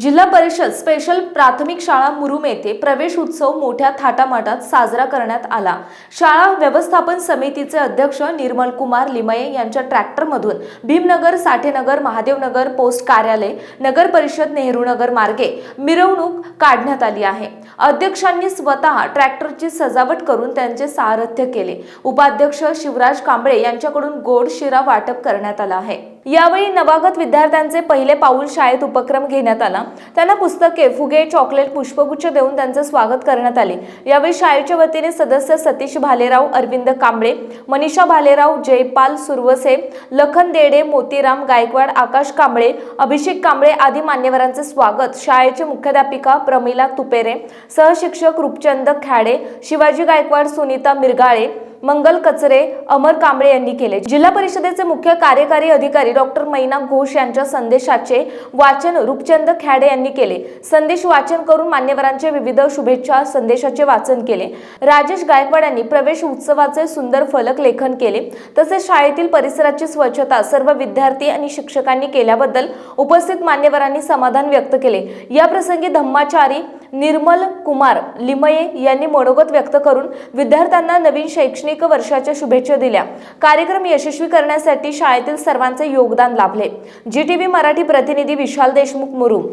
जिल्हा परिषद स्पेशल प्राथमिक शाळा मुरुम येथे प्रवेश उत्सव मोठ्या थाटामाटात साजरा करण्यात आला. शाळा व्यवस्थापन समितीचे अध्यक्ष निर्मल कुमार लिमये यांच्या ट्रॅक्टरमधून भीमनगर साठेनगर महादेवनगर पोस्ट कार्यालय नगर परिषद नेहरूनगर मार्गे मिरवणूक काढण्यात आली आहे. अध्यक्षांनी स्वतः ट्रॅक्टरची सजावट करून त्यांचे सारथ्य केले. उपाध्यक्ष शिवराज कांबळे यांच्याकडून गोड शिरा वाटप करण्यात आला आहे. यावेळी नवागत विद्यार्थ्यांचे पहिले पाऊल शाळेत उपक्रम घेण्यात आला. त्यांना पुस्तके फुगे चॉकलेट पुष्पगुच्छ देऊन त्यांचे स्वागत करण्यात आले. यावेळी शाळेच्या वतीने सदस्य सतीश भालेराव अरविंद कांबळे मनीषा भालेराव जयपाल सुरवसे लखन देडे मोतीराम गायकवाड आकाश कांबळे अभिषेक कांबळे आदी मान्यवरांचे स्वागत शाळेचे मुख्याध्यापिका प्रमिला तुपेरे सहशिक्षक रूपचंद खॅडे शिवाजी गायकवाड सुनीता मिरगाळे मंगल कचरे अमर कांबळे यांनी केले. जिल्हा परिषदेचे मुख्य कार्यकारी अधिकारी डॉक्टर मैना घोष यांच्या संदेशाचे वाचन रूपचंद खॅडे यांनी केले. संदेश वाचन करून मान्यवरांचे विविध शुभेच्छा संदेशाचे वाचन केले. राजेश गायकवाड यांनी प्रवेश उत्सवाचे सुंदर फलक लेखन केले. तसेच शाळेतील परिसराची स्वच्छता सर्व विद्यार्थी आणि शिक्षकांनी केल्याबद्दल उपस्थित मान्यवरांनी समाधान व्यक्त केले. या प्रसंगी धम्माचारी निर्मल कुमार लिमये यांनी मनोगत व्यक्त करून विद्यार्थ्यांना नवीन शैक्षणिक वर्षाच्या शुभेच्छा दिल्या. कार्यक्रम यशस्वी करण्यासाठी शाळेतील सर्वांचे योगदान लाभले. जी टी व्ही मराठी प्रतिनिधी विशाल देशमुख मुरू